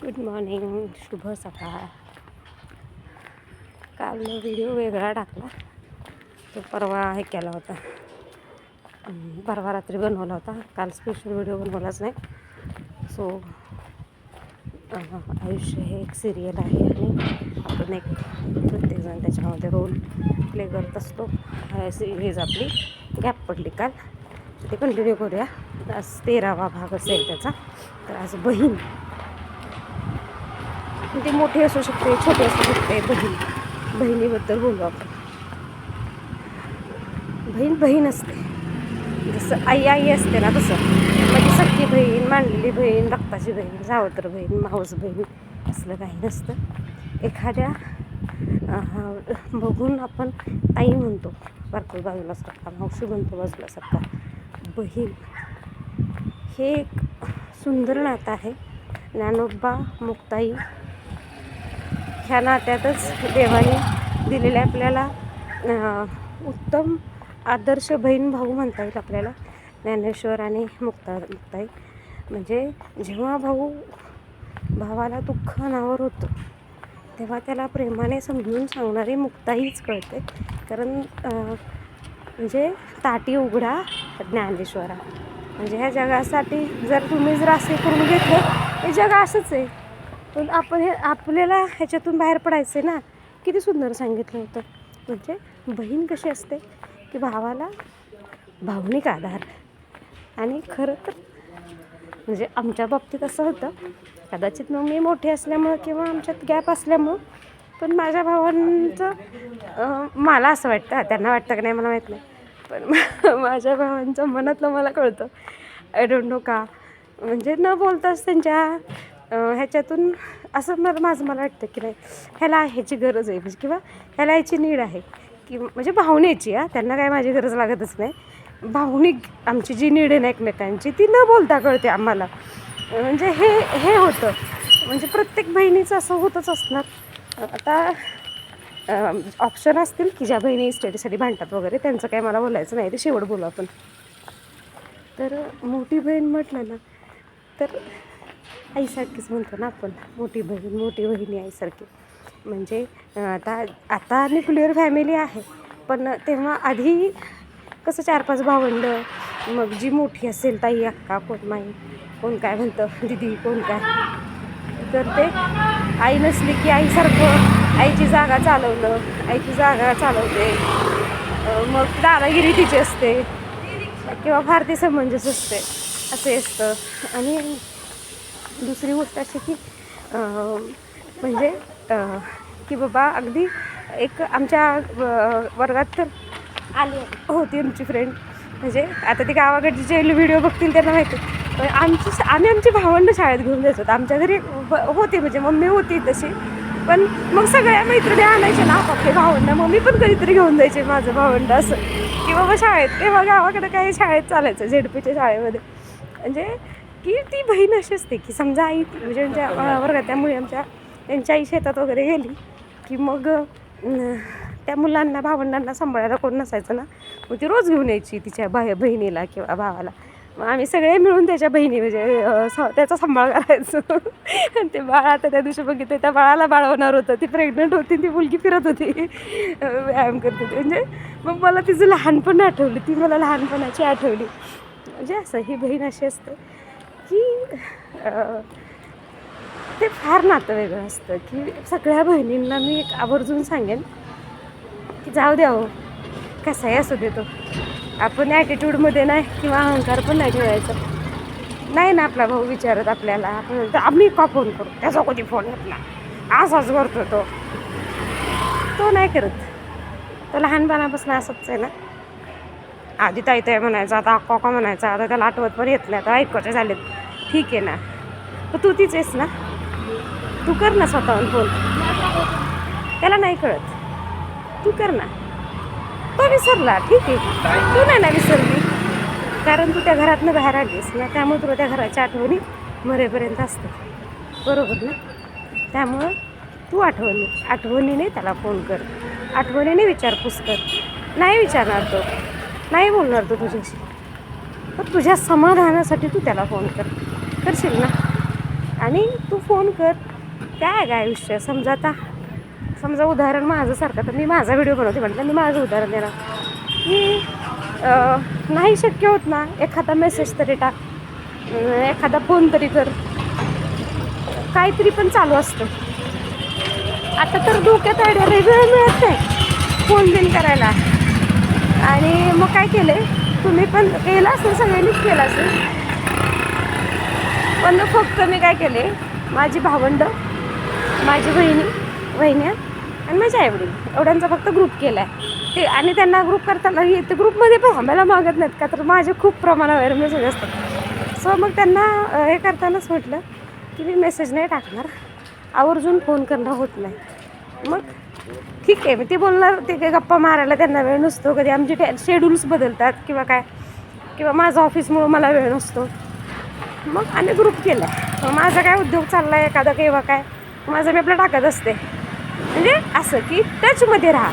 Good morning शुभ सकाळ. काल व्हिडिओ वेगळा टाकला. तो परवा हे केला होता. परवा रात्री बनवला होता. काल स्पेशल व्हिडिओ बनवलाच नाही. सो आयुष्य हे एक सिरियल आहे आणि आपण एक प्रत्येकजण त्याच्यामध्ये रोल प्ले करत असतो. सिरीज आपली गॅप पडली काल. ते कंटिन्यू करूया. आज तेरावा भाग असेल त्याचा. तर आज बहीण ती मोठी असू शकते छोटी असू शकते. बहीण. बहिणीबद्दल बोलू आपण. बहीण बहीण असते. जसं आई आई असते ना तसं. म्हणजे सख्खी बहीण मांडलेली बहीण रक्ताची बहीण जावत्र बहीण मावस बहीण असलं काही नसतं. एखाद्या बघून आपण ताई म्हणतो. बारकू बाजूला सारखा मावशी म्हणतो बाजूला सारखा बहीण. हे एक सुंदर नातं आहे. ज्ञानोबा मुक्ताई ह्या नात्यातच देवाने दिलेल्या आपल्याला उत्तम आदर्श बहीण भाऊ म्हणता येईल आपल्याला ज्ञानेश्वर आणि मुक्ता मुक्ताई म्हणजे जेव्हा भाऊ भावाला दुःख अनावर होतं तेव्हा त्याला प्रेमाने समजून सांगणारी मुक्ताईच कळते. कारण म्हणजे ताटी उघडा ज्ञानेश्वरा. म्हणजे ह्या जगासाठी जर तुम्ही जर असे करून घेतलं हे जग असंच आहे. पण आपण हे आपल्याला ह्याच्यातून बाहेर पडायचं आहे ना. किती सुंदर सांगितलं होतं. म्हणजे बहीण कशी असते? की भावाला भावनिक आधार. आणि खरं तर म्हणजे आमच्या बाबतीत असं होतं. कदाचित मग मी मोठी असल्यामुळं किंवा आमच्यात गॅप असल्यामुळं पण माझ्या भावांचं मला असं वाटतं. त्यांना वाटतं की नाही मला माहीत नाही. पण माझ्या भावांचं मनातलं मला कळतं. आय डोंट नो का? म्हणजे न बोलताच त्यांच्या ह्याच्यातून असं मला माझं मला वाटतं की नाही ह्याला ह्याची गरज आहे. म्हणजे किंवा ह्याला ह्याची नीड आहे. की म्हणजे भावनेची हा. त्यांना काय माझी गरज लागतच नाही. भावनिक आमची जी नीड आहे ना एकमेकांची ती न बोलता कळते आम्हाला. म्हणजे हे हे होतं. म्हणजे प्रत्येक बहिणीचं असं होतच असणार. आता ऑप्शन असतील की ज्या बहिणी स्टडीसाठी भांडतात वगैरे त्यांचं काय मला बोलायचं नाही. ते शेवट बोलू आपण. तर मोठी बहीण म्हटलं ना तर आईसारखीच म्हणतो ना आपण मोठी बहीण मोठी बहिणी आईसारखी. म्हणजे आता आता न्यूक्लिअर फॅमिली आहे पण तेव्हा आधी कसं चार पाच भावंड मग जी मोठी असेल ताई अक्का कोण माई कोण काय म्हणतं दिदी कोण काय. तर ते आई नसली की आईसारखं आईची जागा चालवलं आईची जागा चालवते. मग दादागिरी तिची असते किंवा भारतीय समंजस असते असे असतं. आणि दुसरी गोष्ट अशी की म्हणजे की बाबा अगदी एक आमच्या व- वर्गात तर आली होती आमची फ्रेंड म्हणजे आता ती गावाकडची जे व्हिडिओ बघतील त्यांना माहिती. पण आमची आम्ही आमची भावंड शाळेत घेऊन जायचो. होतो आमच्या घरी होती म्हणजे मम्मी होती तशी. पण मग सगळ्या मैत्रिणी आणायच्या ना आपापले भावंड. मम्मी पण कधीतरी घेऊन जायचे माझं भावंड असं. की बाबा शाळेत तेव्हा गावाकडे काही शाळेत चालायचं झेडपीच्या शाळेमध्ये. म्हणजे की ती बहीण अशी असते की समजा आई म्हणजे आमच्या वर्गात त्यामुळे आमच्या त्यांच्या आई शेतात वगैरे गेली की मग त्या मुलांना भावंडांना सांभाळायला कोण नसायचं ना? मग ती रोज घेऊन यायची तिच्या बाय बहिणीला किंवा भावाला. मग आम्ही सगळे मिळून त्याच्या बहिणी म्हणजे त्याचा सांभाळ करायचो. आणि ते बाळ आता त्या दिवशी बघितलं त्या बाळाला बाळवणार होतं. ती प्रेग्नंट होती ती मुलगी फिरत होती. व्यायाम करत होती. म्हणजे मग मला तिचं लहानपण आठवली. ती मला लहानपणाची आठवली. म्हणजे असं ही बहीण अशी असते. की ते फार नातं वेगळं असतं की सगळ्या बहिणींना मी एक आवर्जून सांगेन की जाऊ द्या हो कसाही असू देतो आपण ॲटिट्यूडमध्ये नाही किंवा अहंकार पण नाही ठेवायचा. नाही ना आपला भाऊ विचारत आपल्याला. आपण आम्ही का फोन करू? त्याचा कधी फोन घेतला असाच करतो तो. तो नाही करत. तो लहानपणापासून असंच आहे ना. आधी ताई ताई म्हणायचा आता अक्का म्हणायचा आता त्याला आठवत पण येत नाही. आता ऐकवायचे झालेत? ठीक आहे ना. तर तू तीच आहेस ना. तू कर ना स्वतःहून फोन त्याला नाही कळत. तू कर ना. तो विसरला. ठीक आहे. तू नाही ना विसरली. कारण तू त्या घरातनं बाहेर आलीस ना. त्यामुळे तुला त्या घराच्या आठवणी मरेपर्यंत असतात. बरोबर ना? त्यामुळं तू आठवणी आठवणीने त्याला फोन कर. आठवणीने विचारपूस कर. नाही विचारणार तो. नाही बोलणार तो तुझ्याशी. पण तुझ्या समाधानासाठी तू त्याला फोन कर. करशील ना? आणि तू फोन कर. काय काय विषय समजा आता समजा उदाहरण माझं सारखं तर मी माझा व्हिडिओ बनवते म्हटलं मी माझं उदाहरण देणार. की नाही शक्य होत ना एखादा मेसेज तरी टाक. एखादा फोन तरी कर. काहीतरी पण चालू असतं. आता तर डोक्यात आयडिया वेळ मिळत नाही फोन बिन करायला. आणि मग काय केलं तुम्ही पण केलं असेल सगळ्यांनीच केलं असेल. पण फक्त मी काय केले माझी भावंड माझी बहिणी वहिन्या आणि माझ्या आईवडील एवढ्यांचा फक्त ग्रुप केला आहे ते आणि त्यांना ग्रुप करताना येते ते ग्रुपमध्ये पण थांबायला मागत नाहीत का? तर माझे खूप प्रमाणावर मेसेज असतात सो मग त्यांना हे करतानाच म्हटलं की मी मेसेज नाही टाकणार. आवर्जून फोन करणं होत नाही. मग ठीक आहे मी ते बोलणार ते काही गप्पा मारायला त्यांना वेळ नसतो. कधी आमचे टॅ शेड्यूल्स बदलतात किंवा काय? किंवा माझं ऑफिसमुळं मला वेळ नसतो. मग आम्ही ग्रुप केला मग माझा काय उद्योग चालला आहे एखादा किंवा काय? माझं मी आपलं टाकत असते. म्हणजे असं की टचमध्ये राहा.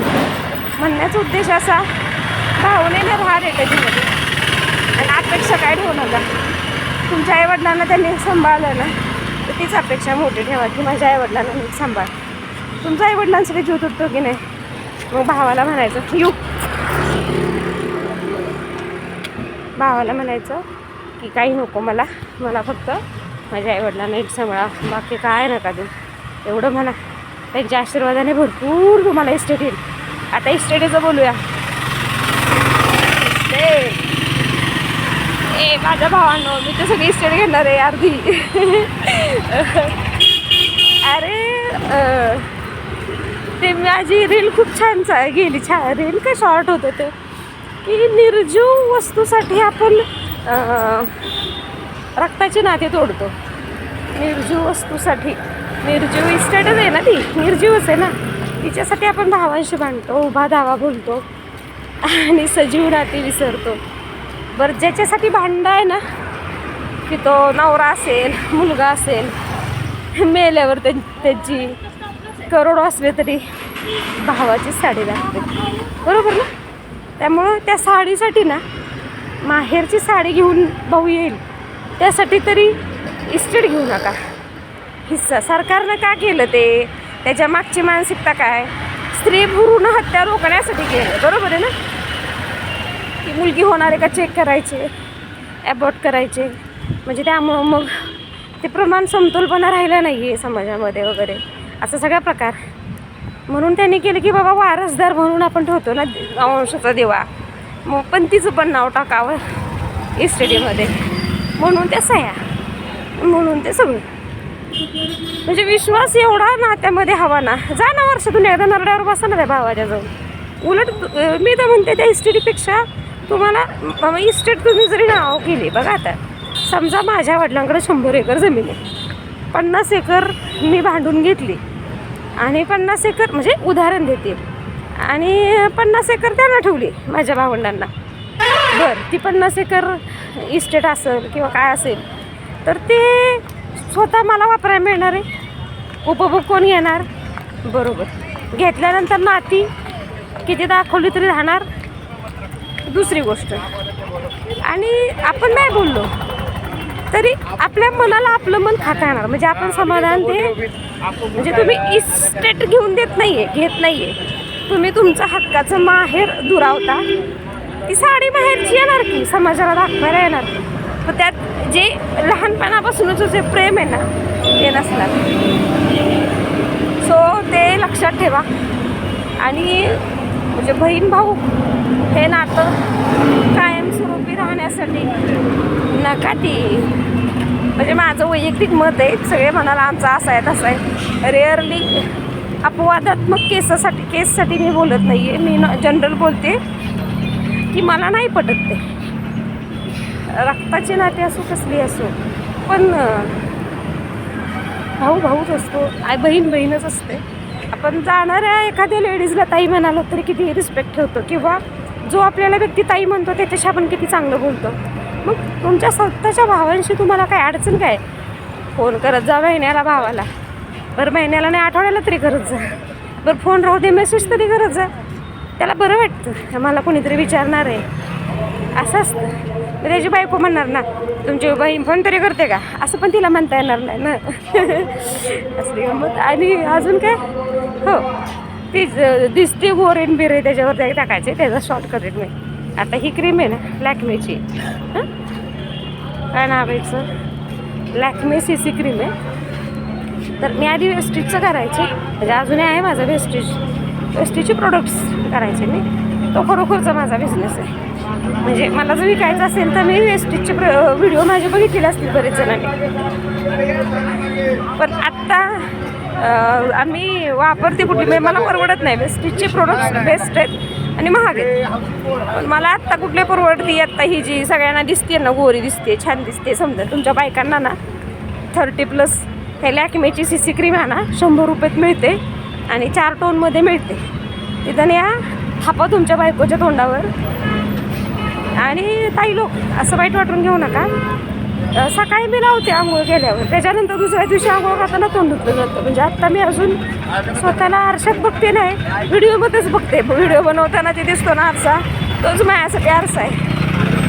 म्हणण्याचा उद्देश असा भावनेने राहा रे टचमध्ये आणि अपेक्षा काय ठेवू नका. तुमच्या आईवडिलांना त्यांनी सांभाळलं ना तर तीच अपेक्षा मोठी ठेवा की माझ्या आईवडिलांना मी सांभाळ. तुमच्या आईवडिलांसाठी जीव तुटतो की नाही? मग भावाला म्हणायचं यू भावाला म्हणायचं की काही नको मला. मला फक्त माझ्या आईवडिलांना नीट सांभाळा. बाकी काय नका देऊ. एवढं म्हणा. त्यांच्या आशीर्वादाने भरपूर तुम्हाला इस्टेट येईल. आता इस्टेटीचं बोलूया. ए माझ्या भावांनो मी तर सगळी इस्टेट घेणार आहे अर्धी. अरे ते माझी रील खूप छान चा गेली छान रील काय शॉर्ट होतं ते. की निर्जीव वस्तूसाठी आपण रक्ताचे नाते तोडतो. निर्जीव वस्तूसाठी. निर्जीव इस्टेटच आहे ना ती? निर्जीवच आहे ना? तिच्यासाठी आपण भावांशी भांडतो उभा धावा बोलतो आणि सजीव नाते विसरतो. बरं ज्याच्यासाठी भांडणं आहे ना की तो नवरा असेल मुलगा असेल मेल्यावर त्यां त्याची करोडो असले तरी भावाची साडी लागते. बरोबर ना? त्यामुळं त्या साडीसाठी ना माहेरची साडी घेऊन भाऊ येईल. त्यासाठी तरी इस्टेट घेऊ नका. हिस्सा सरकारनं का केलं ते? त्याच्या मागची मानसिकता काय? स्त्री भ्रूण हत्या रोखण्यासाठी केलं बरोबर आहे ना? की मुलगी होणार आहे का चेक करायचे? ॲबॉट करायचे? म्हणजे त्यामुळं मग ते प्रमाण समतोलपणा राहिला नाही आहे समाजामध्ये वगैरे. असा सगळा प्रकार. म्हणून त्यांनी केलं की बाबा वारसदार म्हणून आपण ठेवतो ना वंशाचा देवा. मग पण तिचं पण नाव टाकावं. इस्टेडीमध्ये म्हणून त्या सया म्हणून ते सगळं. म्हणजे विश्वास एवढा नात्यामध्ये हवा ना. जा ना वर्षातून एकदा नरड्यावर बसा ना त्या भावाच्या जाऊन. उलट मी तर म्हणते त्या इस्टेटीपेक्षा तुम्हाला बाबा इस्टेट तुम्ही जरी नाव केली बघा आता. समजा माझ्या वडिलांकडे शंभर एकर जमीन आहे. पन्नास एकर मी भांडून घेतली. आणि पन्नास एकर म्हणजे उदाहरण देते. आणि पन्नास एकर त्यांना ठेवली माझ्या भावंडांना. बरं ती पन्नास एकर इस्टेट असेल किंवा काय असेल तर ते स्वतः मला वापरायला मिळणार आहे. उपभोग कोण घेणार? बरोबर. घेतल्यानंतर नाती किती दाखवली तरी राहणार? दुसरी गोष्ट. आणि आपण नाही बोललो तरी आपल्या मनाला आपलं मन खाता येणार म्हणजे आपण समाधान ते म्हणजे तुम्ही इस्टेट घेऊन देत नाही आहे घेत नाही आहे तुम्ही तुमच्या हक्काचं माहेर दुरावता. ती साडी बाहेरची येणार की? समाजाला दाखवायला येणार. पण त्यात जे लहानपणापासूनच जे प्रेम आहे ना ते नसणार. सो ते लक्षात ठेवा. आणि म्हणजे बहीण भाऊ हे नातं कायमस्वरूपी राहण्यासाठी नका ती म्हणजे माझं वैयक्तिक मत आहे सगळे म्हणाला आमचा असा आहे तसा आहे. रेअरली अपवादात्मक केसासाठी केससाठी मी बोलत नाही आहे मी जनरल बोलते. की मला नाही पटत ते. रक्ताचे नाते असो कसली असो. पण भाऊ भाऊच असतो. आई बहीण बहीणच असते. आपण जाणाऱ्या एखाद्या लेडीजला ताई म्हणालो तरी किती रिस्पेक्ट ठेवतो. किंवा जो आपल्याला व्यक्ती ताई म्हणतो त्याच्याशी आपण किती चांगलं बोलतो. मग तुमच्या स्वतःच्या भावांशी तुम्हाला काय अडचण काय? फोन करत जा महिन्याला भावाला. बरं महिन्याला नाही आठवड्याला तरी करत जा. बरं फोन राहू दे मेसेज तरी करत जा. त्याला बरं वाटतं. मला कोणीतरी विचारणार आहे. असं असतं. मग त्याची बायको म्हणणार ना तुमची बहीण फोन तरी करते का? असं पण तिला म्हणता येणार नाही ना. असली गमत आणि अजून काय? हो. ती दिसते बोरेन बिरे त्याच्यावर टाकायचे त्याचा शॉर्ट करेन मी आता ही क्रीम आहे ना लॅक्मेची. हां? काय नाव आहे याचं? लॅक्मे सी सी क्रीम आहे. तर मी आधी वेस्टीजचं करायचे. म्हणजे अजूनही आहे माझं वेस्टीज. वेस्टीजचे प्रोडक्ट्स करायचे मी. तो खरोखरचा माझा बिझनेस आहे. म्हणजे मला जर विकायचं असेल तर मी वेस्टीजचे व्हिडिओ माझे बघितलेले असतील बरेच जणांनी. पण आत्ता आम्ही वापरते कुठली म्हणजे मला परवडत नाही. वेस्टीजचे प्रोडक्ट्स बेस्ट आहेत आणि महाग आहेत. पण मला आत्ता कुठले परवडते आत्ता ही जी सगळ्यांना दिसते ना गोरी दिसते छान दिसते समजा तुमच्या बायकांना ना थर्टी प्लस हे लॅकमेची सी सी क्रीम आहे ना शंभर रुपयात मिळते. आणि चार टोनमध्ये मिळते. तिथं या थापा तुमच्या बायकोच्या तोंडावर. आणि ताई लोक असं वाईट वाटून घेऊ नका. सकाळी मी लावते आंघोळ केल्यावर. त्याच्यानंतर दुसऱ्या दिवशी आंघोळ खाताना तोंड धुतलं जातं. म्हणजे आत्ता मी अजून स्वतःला आरशात बघते नाही व्हिडिओमध्येच बघते. व्हिडिओ बनवताना ते दिसतो ना आरसा तोच माझ्यासाठी आरसा आहे.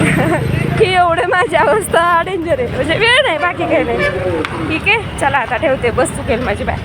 की एवढे माझी अवस्था डेंजर आहे. म्हणजे वेळ नाही बाकी काही नाही. ठीक आहे? चला आता ठेवते. बस चुकेल माझी बाय.